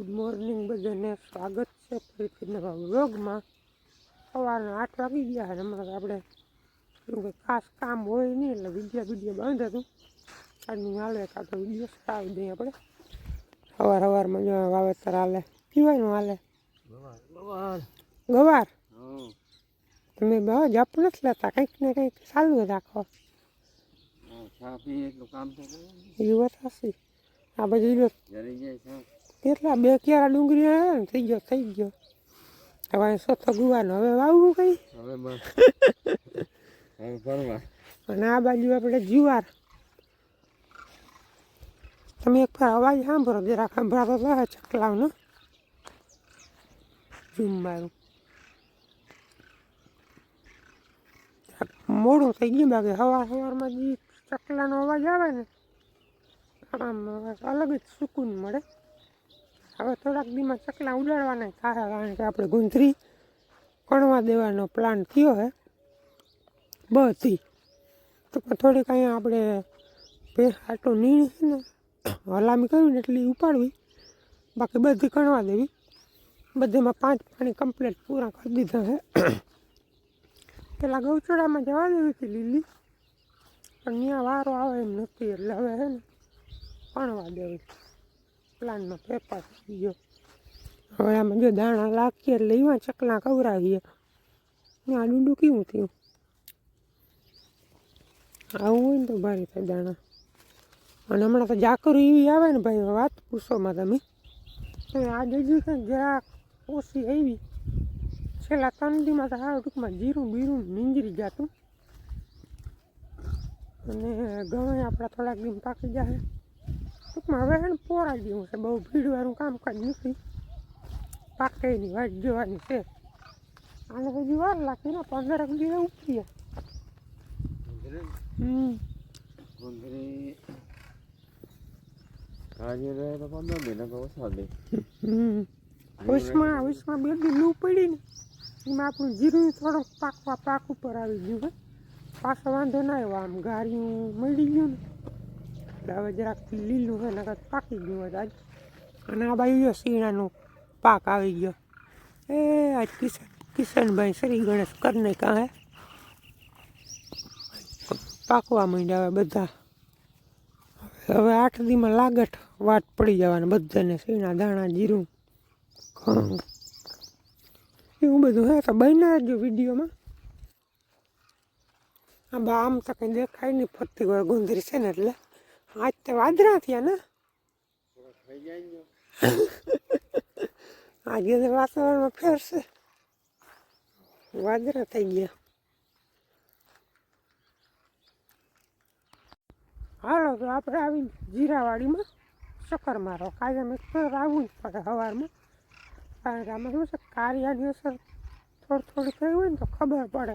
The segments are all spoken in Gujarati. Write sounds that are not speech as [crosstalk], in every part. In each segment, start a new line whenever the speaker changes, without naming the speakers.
ગુડ મોર્નિંગ બધાને. સ્વાગત છે ફરીથી નવા વ્લોગમાં. સવારના આઠ વાગી ગયા અને હમણાં આપણે ખાસ કામ હોય નહીં એટલે વીડિયો વીડિયો બંધ હતું. આજનું હાલે કાં તો વીડિયો સ્ટાવી દઈએ આપણે. સવાર સવારમાં જો વાવેતર હાલે. પીવાનું હાલે. ગવાર. તમે બહુ જપ નથી લેતા કંઈક ને કંઈક ચાલુ રાખો. એવું થશે આ બધી કેટલા બે ક્યારા ડુંગળી આવ્યા ને થઈ ગયો થઈ ગયો. હવે સોથો ગુવાનો હવે વાવવું કઈ? [laughs] અને આ બાજુ આપણે જુવાર. તમે એક વાર અવાજ સાંભળો જરાક સંભળાતો તો ચકલાવનો. ઝૂમ મારું. મોડું થઈ ગયું બાકી સવાર સવારમાં જે ચકલાનો અવાજ આવે ને આમ અલગ જ સુકૂન મળે. હવે થોડાક દીમાં ચકલા ઉડાડવાના સારા, કારણ કે આપણે ગુંથરી કણવા દેવાનો પ્લાન થયો હે. બધી. તો થોડીક અહીંયા આપણે બે આટો છે ને, હલામી કરવી ને એટલી ઉપાડવી. બાકી બધી કણવા દેવી. બધીમાં પાંચ પાણી કમ્પ્લીટ પૂરા કરી દીધા છે પેલા ગૌચડામાં જવા દેવી હતી લીલી. પણ ત્યાં વારો આવે એમ નથી, એટલે હવે છે ને કણવા દેવી. પ્લાનમાં ફેરફાર થઈ ગયો. હવે આમાં જો દાણા લાખીએ એટલે એવા ચકલા કવરાવીએ આ ડુંડું કેવું થયું? આવું હોય ને તો ભારે થાય દાણા. અને હમણાં તો જાકરું એવી આવે ને ભાઈ, વાત પૂછોમાં તમે. આજે જજી કંઈક જરાક ઓછી આવી. છેલ્લા ત્રણ દીમાં તો સારું ટૂંકમાં જીરું બીરું નીંજરી જતું. અને ઘઉં આપણા થોડાક દિન પાકી જાય. ટૂંકમાં હવે છે ને પોરા જેવું છે. બહુ ભીડવાળું કામકાજ નથી. પાકની વાટ જોવાની છે. આને હજી વાર લાગતી ને પંદરક દિવસ ઉપડીએ હમ.
પંદર
વિશમાં વિશમાં બે દી પડી ને, એમાં આપણું જીરું થોડુંક પાકવા પાક ઉપર આવી ગયું પાછો વાંધો ના આવ્યો. આમ ગારિયું મળી ગયું ને. એટલે હવે જરાક લીલું છે, નકર પાકી ગયું હોય આજ. અને આ બાજુ જો શીણાનું પાક આવી ગયો. એ, આજ કિશન, કિશનભાઈ શ્રી ગણેશ કરને કાં હે? પાકવા માંડ્યા હવે બધા. હવે આઠ દીમાં લાગટ વાટ પડી જવાના બધાને, શીણા દાણા જીરું એવું બધું હે, તો બન્યા જો વિડીયોમાં. આ બા, આમ તો કંઈ દેખાય નહીં, ફરતી વાર ગુંદરી છે ને એટલે. આજ તો વાદરા થયા ને. [laughs] આજે તો વાતાવરણમાં ફેરશે વાદરા થઈ ગયા. હાલો તો આપણે આવી જીરાવાડીમાં ચક્કર મારો. કાયમ એક ફેર આવવું જ પડે સવારમાં કારણ કે આમાં શું છે કાર્યાની અસર થોડી થોડી થઈ હોય ને તો ખબર પડે.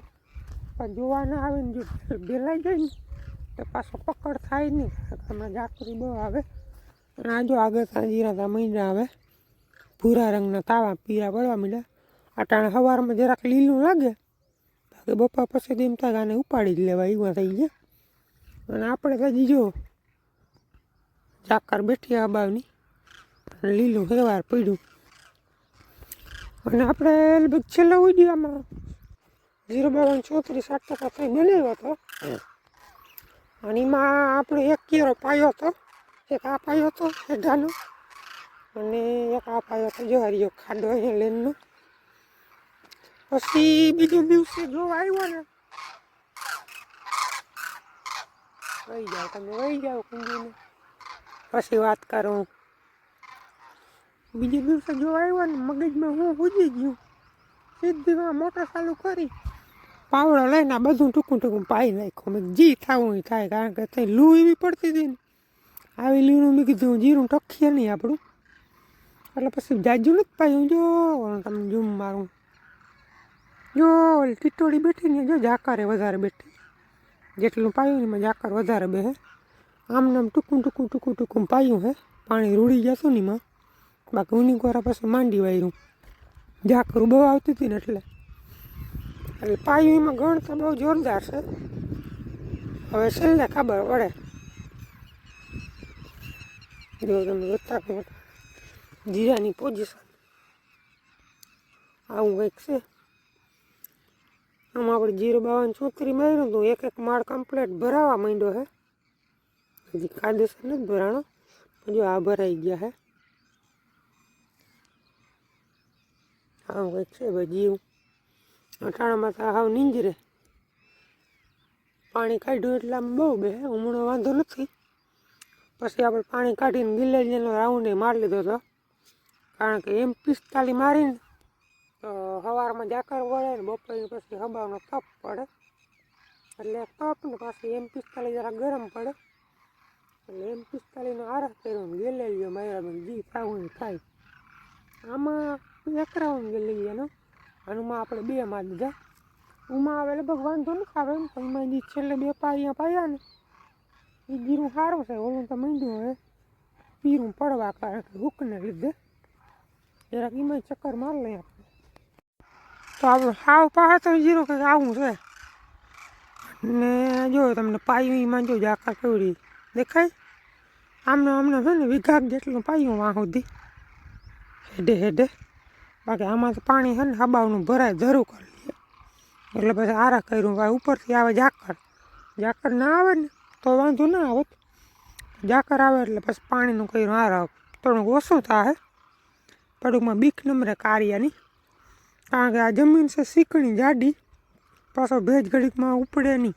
પણ જોવા ના આવે ને જો ભેલાઈ જાય ને તો પાછો પકડ થાય નહીં. હમણાં જાકરી બહુ આવે. અને આ જો આગળ ત્યાં જીરા ત્યાં મહિના આવે. ભૂરા રંગના તાવા પીરા પડવા માંડ્યા અટાણે સવારમાં જરાક લીલું લાગે. બાકી બપોર પછી તો એમ થાય ઉપાડી જ લેવા એવા થઈ ગયા. અને આપણે હજી જો ચાકર બેઠી અબાવની અને લીલું હેવાર પડ્યું. અને આપણે છેલ્લો આમાં. ઝીરો બાવન ચોત્રીસ આઠ ટકા થઈ બનાવ્યો હતો અને એમાં આપણે એક કેરો પાયો હતો. એક આ પાયો હતો હેઢાનો અને એક આ પાયો હતો, જવારીયો ખાડો અહીંયા લેનનો. પછી બીજો દિવસે જોવા આવ્યો ને. વહી જાઓ તમે, વહી જાઓ કુંજીને પછી વાત કરું બીજે દિવસે જોવા આવ્યો ને, મગજમાં હું પૂજી ગયું. સીધીમાં મોટર ચાલુ કરી પાવડો લઈને આ બધું ટૂંકું ટૂંકું પાઈ નાખ્યું. મેં જી થવું થાય, કારણ કે ત્યાં લૂ એવી પડતી હતી ને. આવી લીલું મેં કીધું જીરું ટકીએ નહીં આપણું. એટલે પછી જાજુ નથી પાયું. જો તમે જૂમ મારું. જો ટીટોળી બેઠી ને, જો, જાકારે વધારે બેઠી. જેટલું પાયું ને એમાં જાકર વધારે બે આમ નામ ટૂંકું ટૂંકું ટૂંકું ટૂંકું પાયું હે. પાણી રૂડી જતું ને એમાં. બાકી ઉની કોરા પછી માંડી વાયરું. ઝાકરું બહુ આવતી હતી ને એટલે. એટલે પાયવીમાં ગણ તો બહુ જોરદાર છે. હવે છેલ્લે ખબર પડે. જો તમે જોતા જીરાની પોઝિશન આવું કંઈક છે. આમાં આપણે જીરો બાવન છોકરી માર્યું હતું એક એક માળ કમ્પ્લેટ ભરાવા માંડ્યો હે હજી કાયદેસર નથી ભરાણો, પણ જો આ ભરાઈ ગયા હે આવું કંઈક છે ભાઈ જીવ. અટાણામાં તો હાવ નીંજરે પાણી કાઢ્યું એટલે આમ બહુ બે, હમણો વાંધો નથી. પછી આપણે પાણી કાઢીને ગિલેરીનો રાઉન્ડ મારી લીધો હતો કારણ કે એમ પિસ્તાલી મારીને, તો સવારમાં જાકર વળે ને બપોરે પછી હબાવનો તપ પડે. એટલે તપ ને પાછી એમ પિસ્તાલી જરા ગરમ પડે. એટલે એમ પિસ્તાલીનો આરસ કર્યો ને ગેલેલીઓ મારા જી થાવું થાય. આમાં એક રાઉન્ડ ગેલેરીયાનો આનુંમાં આપણે બે માં લીધા ઉમાં આવે લગભગ વાંધો નથી આવે એમ. પણ એમાં છેલ્લે બે પાયા પાયા ને, એ જીરું સારું છે. ઓલું તો માંડ્યું હવે. પીરું પડવા કારણ કે હુકને લીધે. જરાક એમાં ચક્કર માર લઈએ આપણે. તો આપણે સાવ પાસે તો જીરું કંઈક આવું છે. ને જો તમને પાયું એમાં જો જાકા કેવડી. દેખાય? આમને અમને છે ને વિઘાક જેટલું પાયું વાં સુધી હેડે હેડે. બાકી આમાં તો પાણી છે ને હબાવનું ભરાય જરૂર કરી લઈએ એટલે પછી આરા કર્યું ભાઈ ઉપરથી આવે ઝાકર ઝાકર ના આવે ને તો વાંધો ના આવે. ઝાકર આવે એટલે પછી પાણીનું કર્યું આરા થોડુંક ઓછું થાય. થોડુંકમાં બીક નંબરે કાર્યાની. કારણ કે આ જમીન છે શીકણી જાડી. પાછો ભેજ ઘડીકમાં ઉપડે નહીં.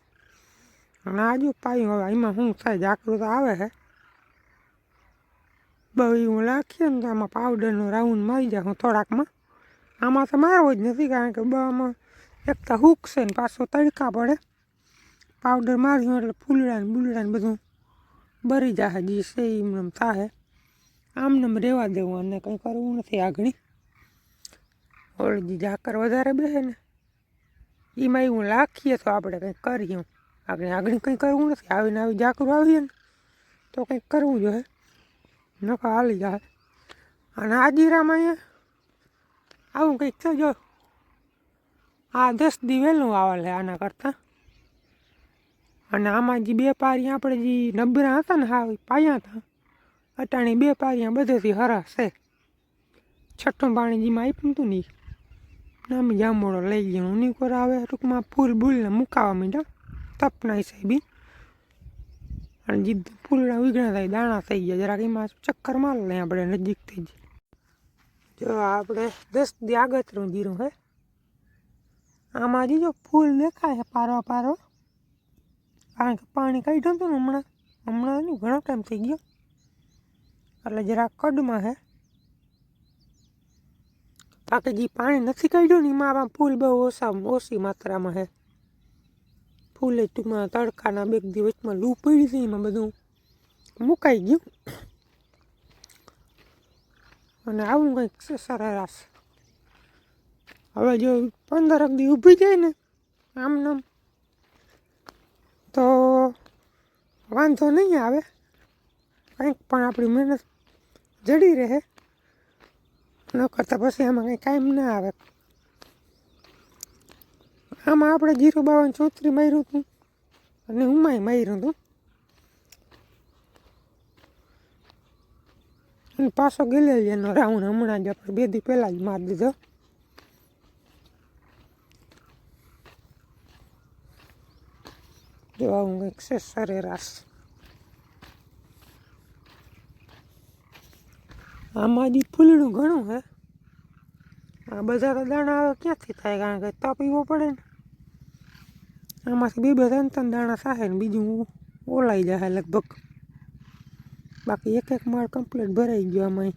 અને આજુ પાયું હવે એમાં શું થાય? ઝાકરું તો આવે છે બહુ એવું લાખીએ ને તો આમાં પાવડરનો રાઉન્ડ મારી જાય હું થોડાકમાં. આમાં તો મારવો જ નથી કારણ કે આમાં એક તો હુક છે ને પાછો તડકા પડે. પાવડર માર્યું એટલે ફૂલડા ને બુલડા ને બધું બરી જાય જે છે એમ થાય આમને રહેવા દેવું અને કંઈ કરવું નથી આગળ. ઓલી જે ઝાકર વધારે બેસે ને. એમાં એવું લાખીએ તો આપણે કંઈક કરીએ. આગળ આગળ કંઈ કરવું નથી. આવીને આવી ઝાકરું આવીએ ને તો કંઈક કરવું જોઈએ. નકા હાલી જાય અને આજીરામાં અહીંયા આવું કંઈક છે જો. આ દસ દિવેલનું વહેલું છે આના કરતાં. અને આમાં જે બે પારી આપણે જે નબરા હતા ને, હા પાયા હતા. અટાણી બે પારિયા બધેથી હરસ છે. છઠ્ઠું પાણી જેમાં આપ્યું હતું ને નામ જામોડો લઈ ગયો. ઉની કોર આવે, ટૂંકમાં ફૂલ બૂલને મુકાવા માંડ્યા. તપના હિસાબી અને જે ફૂલના ઉગણા થાય, દાણા થઈ ગયા. જરાક એમાં ચક્કર માર લે આપણે નજીક થઈ જાય જો આપણે દસ દી આગતરું જીરું હે. આમાં જો ફૂલ દેખાય છે પારવા પારો, કારણ કે પાણી કાઢ્યું હતું ને હમણાં હમણાં નહીં ઘણો ટાઈમ થઈ ગયો. એટલે જરા કડમાં હે. બાકી જે પાણી નથી કાઢ્યું ને એમાં આમાં ફૂલ બહુ ઓછા, ઓછી માત્રામાં હે. ફૂલે ટૂંકમાં તડકાના બે દિવસમાં લૂ પડી હતી એમાં બધું. મુકાઈ ગયું. અને આવું કંઈક છે સરેરાશ હવે જો પંદરક દી ઊભી જાય ને, આમ નામ, તો વાંધો નહીં આવે. કંઈક પણ આપણી મહેનત જડી રહે. ન કરતાં પછી આમાં કંઈ કાયમ ના આવે. આમાં આપણે જીરો બાવન ચોત્રી માર્યું હતું અને હુંમાય માર્યું હતું. અને પાછો ગેલેલિયાનો રાઉન્ડ હમણાં જ આપણે બે દી પહેલાં જ મારી દીધો જો આવું કંઈક છે સરેરાશ આમાં જે ફૂલનું ઘણું હે આ બધા તો દાણા હવે ક્યાંથી થાય કારણ કે તપ પીવો પડે ને આમાંથી બે બે ત્રણ ત્રણ દાણા થાય ને બીજું ઓલાઈ જાય લગભગ બાકી એક એક માળ કમ્પ્લીટ ભરાઈ ગયો આમાં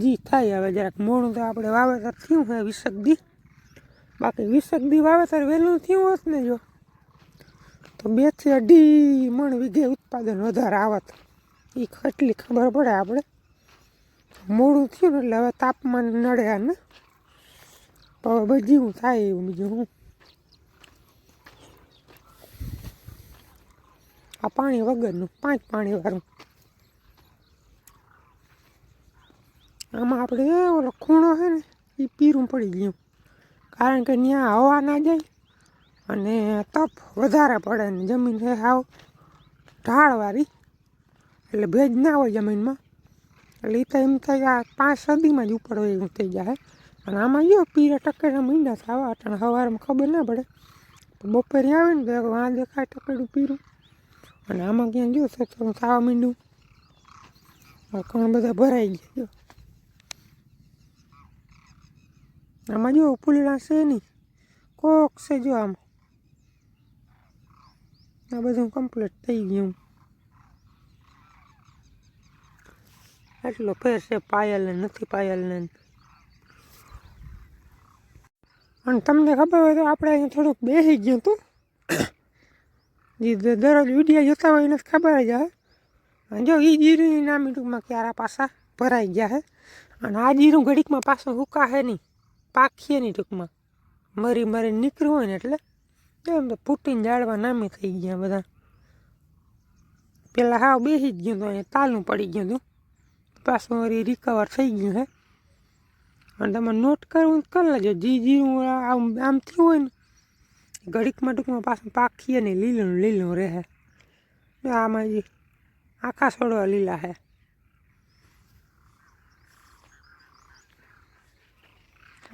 જી, થાય હવે જરાક મોડું તો આપણે વાવેતર થયું છે વીસક દી બાકી વીસક દી વાવેતર વહેલું થયું હોત ને જો, તો બેથી અઢી મણ વીઘે ઉત્પાદન વધારે આવત. એ કેટલી ખબર પડે આપણે? મોડું થયું ને એટલે હવે તાપમાન નડે ને. હવે બધું થાય એવું બીજું હું. આ પાણી વગરનું, પાંચ પાણી વાળું આમાં આપણે ઓલો ખૂણો છે ને એ પીરું પડી ગયું. કારણ કે ત્યાં હવા ના જાય અને તપ વધારે પડે ને જમીન છે સાવ ઢાળવાળી. એટલે ભેજ ના હોય જમીનમાં. એટલે એ તો એમ થાય આ પાંચ સદીમાં જ ઉપર હોય એવું થઈ જાય અને આમાં જો પીરા ટકેડા મીંડા થવા અટાણે સવારમાં ખબર ના પડે. બપોરે આવે ને તો વાં દેખાય ટકેડું પીરું. અને આમાં ક્યાં તો થોડું ખાવા માંડ્યું. ઘણા બધા ભરાઈ ગયા? જો. આમાં જો ફૂલડા છે નહીં કોક છે જો આમ. આ બધું કમ્પ્લીટ થઈ ગયું. એટલો ફેર છે પાયલ ને, નથી પાયલ ને. અને તમને ખબર હોય તો આપણે અહીંયા થોડુંક બેસી ગયું હતું. જે દરરોજ વિડીયા જોતા હોય એને ખબર જ અને જો એ જીરું નામ ટૂંકમાં ક્યારા પાછા ભરાઈ ગયા હે. અને આ જીરું ઘડીકમાં પાછું હુકાશે નહીં. પાકીએ નહીં ટૂંકમાં. મરી મરી નીકળ્યું હોય ને એટલે એમ તો ફૂટીને જાળવા નામી થઈ ગયા બધા. પેલા હાવ બેસી જ ગયું હતું, અહીંયા તાલું પડી ગયું હતું. પાછું વળી રિકવર થઈ ગયું હે. અને તમે નોટ કરવું કરી લેજો, જી જીરું આમ આમ થયું હોય ને ઘડીકમાં ટૂંકમાં પાછું પાખી અને લીલું લીલું રહે. આમાં જે આખા છોડવા લીલા હે.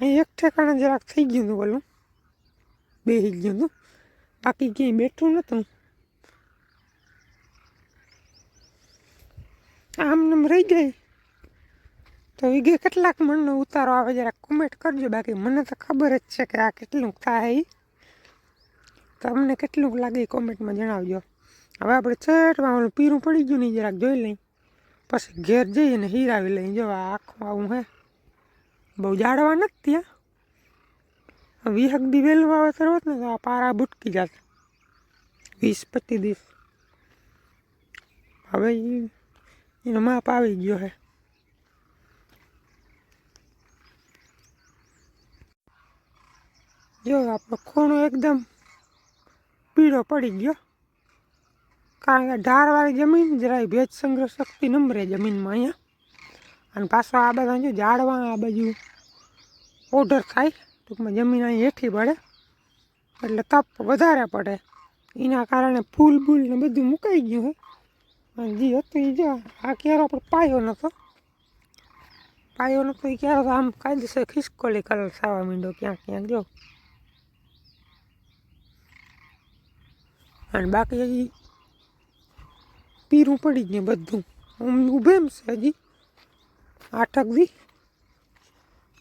અહીં એક ઠેકાણે જરાક થઈ ગયું હતું બોલું બેસી ગયું હતું. બાકી ક્યાંય બેઠું નહોતું આમ નામ રહી ગઈ. તો વિગે કેટલાક મનનો ઉતારો આવે જરાક કોમેન્ટ કરજો. બાકી મને તો ખબર જ છે કે આ કેટલું થાય. તમને કેટલું લાગે કોમેન્ટમાં જણાવજો. હવે આપણે છેટમાં ઓલું પીરું પડી ગયું ને જરાક જોઈ લઈ પછી ઘેર જઈએ ને હીરાવી લઈ જો આ આખું આવું હે. બહુ જાડવા નથી ત્યાં. વીહક દી વહેલું વાવેતર હોત ને તો આ પારા બુટકી જાત વીસ પચીસ દિવસ. હવે એનો માપ આવી ગયો હે. જો આપણો ખૂણો એકદમ પીળો પડી ગયો. કારણ કે ઢારવાળી જમીન જરાય ભેજ સંગ્રહ શક્તિ નંબરે જમીનમાં અહીંયા. અને પાછો આ બધા જો ઝાડવા આ બાજુ ઓર્ડર થાય, ટૂંકમાં જમીન અહીં હેઠી પડે. એટલે તપ વધારે પડે. એના કારણે ફૂલ બૂલ ને બધું મુકાઈ ગયું હે અને જે હતું એ જો, આ ક્યારો પણ પાયો નહોતો પાયો નહોતો એ ક્યારો આમ કાયદેસર ખિસકોલી કલર થવા માંડ્યો ક્યાંક ક્યાંક જો. અને બાકી હજી પીરું પડી ગયું બધું. આમ ઊભે એમ છે હજી. આઠક દી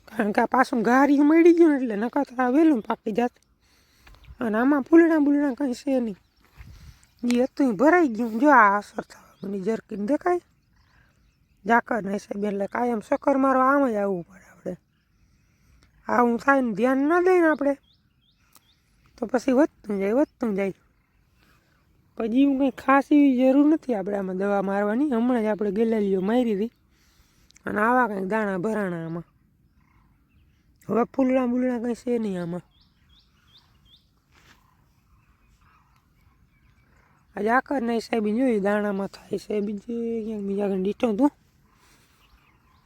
કારણ કે આ પાછું ગારી મળી ગયું એટલે નકર તો આ વહેલું પાકી જાત. અને આમાં ફૂલણા બુલણા કંઈ છે નહીં. એ હતું, ભરાઈ ગયું. જો આ અસર થવા મને જરકીને દેખાય. ઝાકર નહીં સાહેબ, એટલે કાયમ ચક્કર મારો આમ જ આવવું પડે આપણે. આવું થાય ને ધ્યાન ના દઈએ ને આપણે. તો પછી વધતું જાય વધતું જાય. પછી એવું કંઈ ખાસ એવી જરૂર નથી આપણે આમાં દવા મારવાની. હમણાં જ આપણે ગેલેલીઓ મારી હતી. અને આવા કંઈક દાણા ભરાણા આમાં. હવે ફૂલડા બુલડા કંઈ છે નહીં આમાં. આજે આકર નહીં સાહેબ જોયું દાણામાં થાય છે. બીજે ક્યાંક બીજા કંઈ ડીટો તું.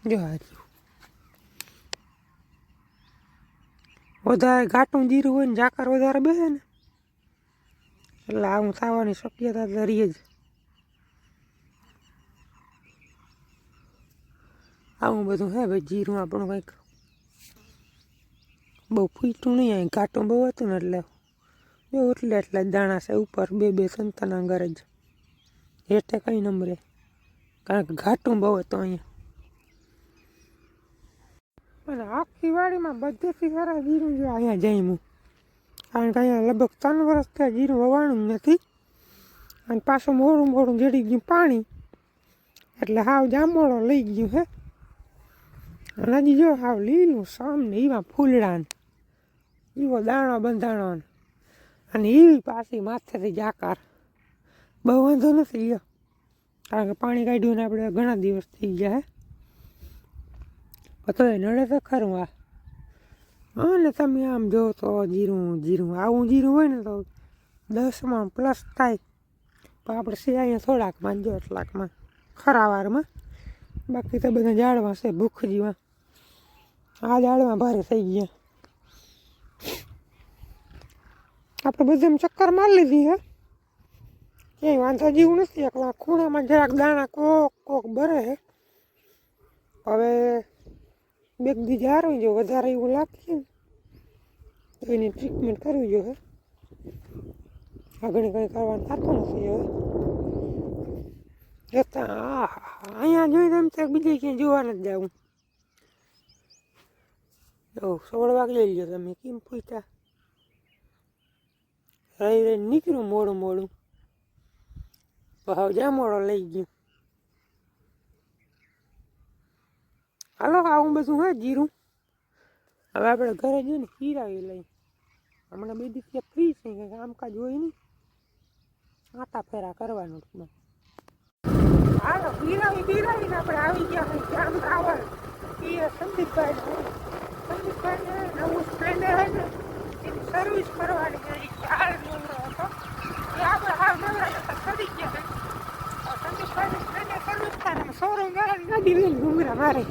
જો વધારે ઘાટું જીરું હોય ને જાકર વધારે બેસે ને. એટલે આવું થવાની શક્યતા તો રહી જ. આવું બધું હે ભાઈ જીરું આપણું કંઈક બહુ ફૂટું નહીં, અહીં ઘાટું બહુ હતું ને એટલે બે એટલે એટલા દાણા છે ઉપર, બે બે સંતાના ઘરે જ. હેઠે કઈ નંબરે કારણ કે ઘાટું બહુ હતું અહીંયા. અને આખી વાડીમાં બધેથી સારા જીરું જો અહીંયા જઈમું કારણ કે અહીંયા લગભગ ત્રણ વર્ષ ત્યાં જીરું વવાણું નથી. અને પાછું મોડું મોડું જડી ગયું પાણી. એટલે હાવ જાંબોળો લઈ ગયું હે. અને હજી જો હાવ લીલું સામ ને એવા ફૂલડાને એવો દાણો બંધાણો અને એવી પાછી માથેથી જાકાર બહુ વાંધો નથી ગયો કારણ કે પાણી કાઢ્યું ને આપણે ઘણા દિવસ થઈ ગયા હે. તો એ નડે તો ખરું આ. હા ને તમે આમ જો તો જીરું જીરું. આવું જીરું હોય ને તો દસમાં પ્લસ થાય. પણ આપણે અહીંયા થોડાકમાં જો એટલાકમાં. ખરા વારમાં. બાકી તો બધા ઝાડવા છે, ભૂખ જીવા. આ ઝાડવા ભારે થઈ ગયા. આપણે બધામાં ચક્કર મારી લીધી, હે? ક્યાંય વાંધો જેવું નથી. એકલા ખૂણામાં જરાક દાણા કોક કોક ભરે હવે બે દી જારવી જો વધારે એવું લાગશે ને, તો એની ટ્રીટમેન્ટ કરવી જોઈએ. આગળ કંઈ કરવાનું થતું નથી હવે. જતા અહીંયા જોઈને એમ તો બીજે ક્યાંય જોવા નથી જવું. જો સોળ વાગે લઈ લો તમે, કેમ પૂછતા? રહી રહી નીકળ્યું મોડું મોડું. ભાવ જ્યાં મોડો લઈ ગયું. હાલો આવું બધું, હા, જીરું. હવે આપણે ઘરે જઈને ખીરાવી લઈ. હમણાં બે દિવસ ફ્રી છે કે કામકાજ હોય નહીં. આટા ફેરા કરવાનું ટૂંકમાં હાલો પીરાવી પીરાવીને આપણે આવી ગયા હોય જામ રાવલ એ સંદીપભાઈ સંદીપભાઈ નવું સ્પ્લેન્ડર હોય ને, એની સર્વિસ કરવાની હતો. એ આપણે હાલ નવરા કરી ગયા સંદીપભાઈ સ્પ્લેન્ડર સર્વિસ થાય શોરૂમ વાળાની ગાડી લઈને ઘૂમરા મારે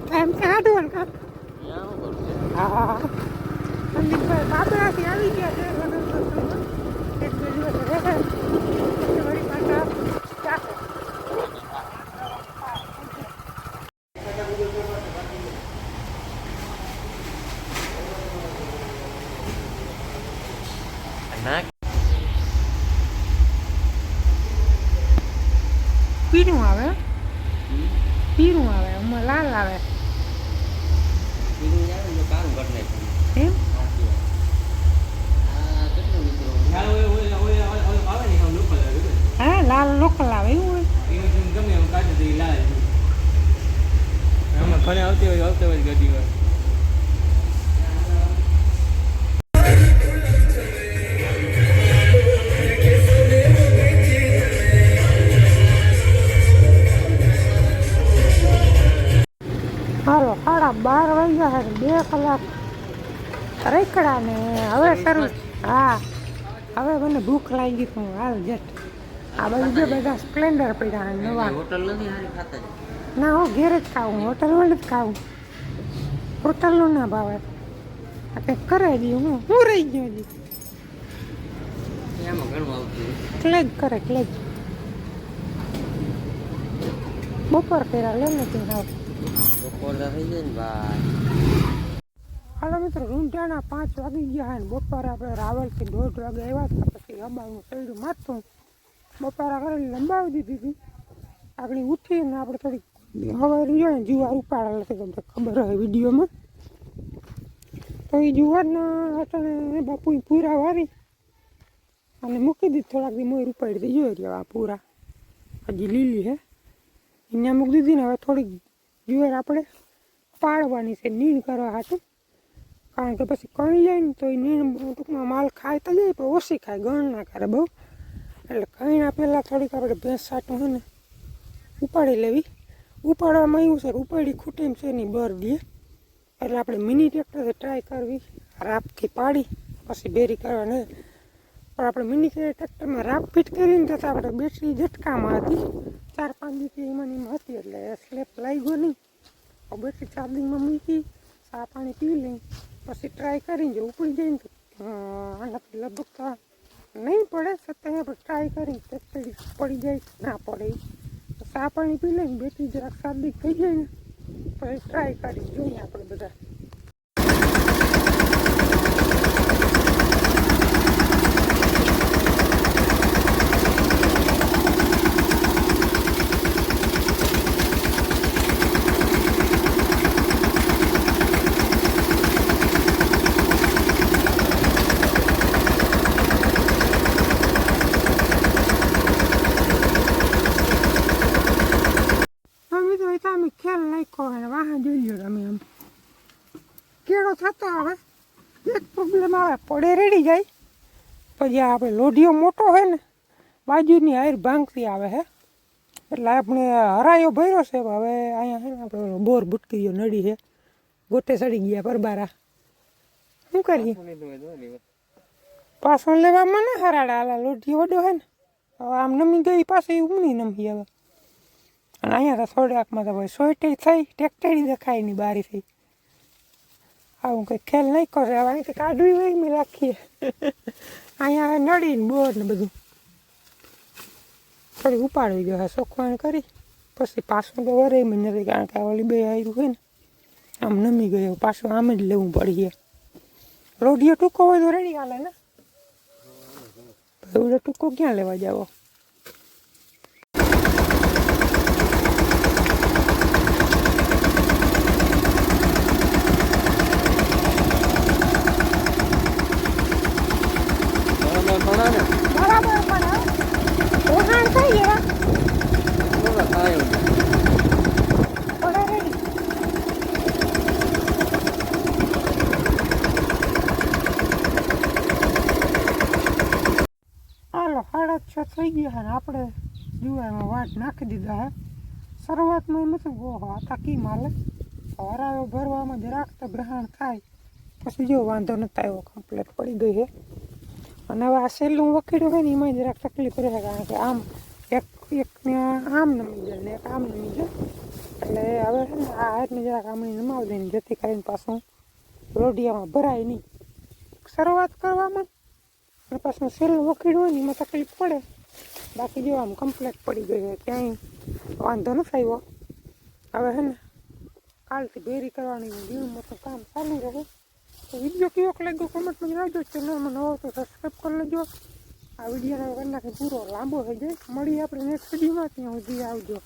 ટાઈમ
શું કરું છે
હા સંદીપભાઈ બાબરાથી આવી ગયા છે વનસ્પતિમાં. એક બે દિવસ રહે પછી વળી પાછા જાશે.
ના
પીળું આવે પીળું આવે એમાં લાલ આવે
બીજું જાય ને કામ કરી નાખ્યું
એમ
આ કેટલું મિત્રો
હા લાલ લોકલ આવે એવું હોય
ઘણે આવતી હોય આવતી હોય ગાડી હોય
બાર વાગ્યા હે બે કલાક રેકડા ને હવે શરૂ હા હવે મને ભૂખ લાગી તો હું હાલ જટ આ બધું બે બધા સ્પ્લેન્ડર પડ્યા નવા.
હોટલ નથી હારી ખાતા જ.
ના હો ઘેર જ ખાવું હોટલમાં જ ખાવું. હોટલનું ના ભાવે. આ કંઈક કરે જી હું હું રહી ગયો
હજી.
ક્લેજ કરે ક્લેજ બપોર પહેરા લે ને તે હાવ
બપોરતા થઈ જાય ને ભાઈ.
હાલો મિત્રો રૂંઢાના પાંચ વાગી ગયા અને બપોરે આપણે રાવલથી દોઢ વાગે આવ્યા હતા પછી અબાનું શરીર માથું બપોરા કરેલી લંબાવી દીધી હતી. આગળ ઉઠીને આપણે થોડીક હવે જો ને જુવાર ઉપાડેલા છે તમને ખબર હોય વિડીયોમાં? તો એ જુવારના અટણે બાપુ પૂરા વારી અને મૂકી દીધી. થોડાક દી મોર ઉપાડી દઈ જોઈ રહ્યા પૂરા. હજી લીલી હે. એને મૂકી દીધી ને હવે થોડીક જુવાર આપણે પાડવાની છે, નીણ કરવા હાટું કારણ કે પછી કણી જાય ને તો એ નીણ ટૂંકમાં માલ ખાય તો જાય, પણ ઓછી ખાય. ગણ ના કરે બહુ. એટલે કઈના પહેલાં થોડીક આપણે ભેંસ સાટું હોય ને, ઉપાડી લેવી. ઉપાડવામાં એવું છે ઉપાડી ખૂટીમ છે નહીં બર દે. એટલે આપણે મિની ટ્રેક્ટરથી ટ્રાય કરવી, રાપથી પાડી, પછી બેરી કરવાની. પણ આપણે મિની ટ્રેક્ટરમાં રાપ ફિટ કરીને તો આપણે બેટરી ઝટકામાં હતી. ચાર પાંચ દિવસથી એમાં એમાં હતી, એટલે સ્લેપ લાગ્યો નહીં. બેટરી ચાર્જિંગમાં મૂકી, ચા પાણી પી લઈ, પછી ટ્રાય કરીને જો ઉપડી જાય ને આનાથી લગભગ તો નહીં પડે, છતાં આપણે ટ્રાય કરી પડી જાય, ના પડે. ચા પાણી પી લઈને બેઠી જરાક શાદી થઈ જાય ને પછી ટ્રાય કરી, જોઈએ આપણે બધા હવે મિત્રો એ તો અમે ખ્યાલ નાખ્યો અને વાહન જોઈ લો તમે આમ કેળો થતો આવે એક આવે પડે રેડી જાય. પછી આપણે લોઢિયો મોટો હોય ને, બાજુની આયર ભાંગતી આવે હે. એટલે આપણે હરાયો ભર્યો છે હવે અહીંયા છે ને આપણે બોર બુટકી ગયો નડી છે ગોટે સડી ગયા પરબારા. શું કરીએ? પાછો લેવામાં ને હરાડા, આલા લોઢિયો વડો હે ને. હવે આમ નમી ગઈ પાસે ઉમણી નમી હવે. અને અહીંયા તો થોડાકમાં તો ભાઈ સોયટી થઈ ટેક્ટરી દેખાયની બારી થઈ આવું કંઈ ખ્યાલ નહીં કરે હવે અહીંથી કાઢવી હોય મેં રાખીએ અહીંયા નડી ને બોર ને બધું થોડી ઉપાડવી જોઈએ સોખવાણ કરી પછી પાછું તો વરે એમ નથી કારણ કે ઓલી બે આવ્યું હોય ને આમ નમી ગયો પાછું આમ જ લેવું પડીએ રોડિયો ટૂંકો હોય તો રેડી હાલે ને એવડો ટૂંકો ક્યાં લેવા જાવો
બરાબર ભણા ને
બરાબર પણ રોહાણ થઈ ગયા
બરાબર થાય એવું.
થોડા રેડી હાલો સાડા છ થઈ ગયા ને આપણે જુવારમાં નાખી દીધા હે. શરૂઆતમાં એમ હતું, ઓહો, આ તાકી માલે? હરાયો, ભરવામાં જરાક તો ગ્રહણ થાય. પછી જો વાંધો નતા આવ્યો કમ્પ્લેટ પડી ગઈ છે અને હવે આ સહેલું વખેડ્યું હોય ને એમાં જરાક તકલીફ રહે, કારણ કે આમ એક એકને આમ નમી જાય ને એક આમ નમી જાય એટલે હવે છે ને, આ હાથને જરાક આમણી નમાવી દઈને જેથી કરીને પાછું રોડિયામાં ભરાય નહીં. શરૂઆત કરવામાં, અને પાછું સહેલું વખેડ્યું હોય ને, એમાં તકલીફ પડે. બાકી જો આમ કમ્પ્લેટ પડી છે, ક્યાંય વાંધો નથી આવ્યો. હવે હે ને, કાલથી ભેરી કરવાની ઝીણું મોટું કામ ચાલુ રહે. તો વીડિયો કેવો લાગ્યો? કોમેન્ટમાં જણાવજો. ચેનલમાં નવો તો સબસ્ક્રાઈબ કરી લેજો. આ વિડીયોનો કરી પૂરો લાંબો થઈ જાય. મળીએ આપણે નેક્સ્ટ વિડીયોમાં ત્યાં સુધી આવજો.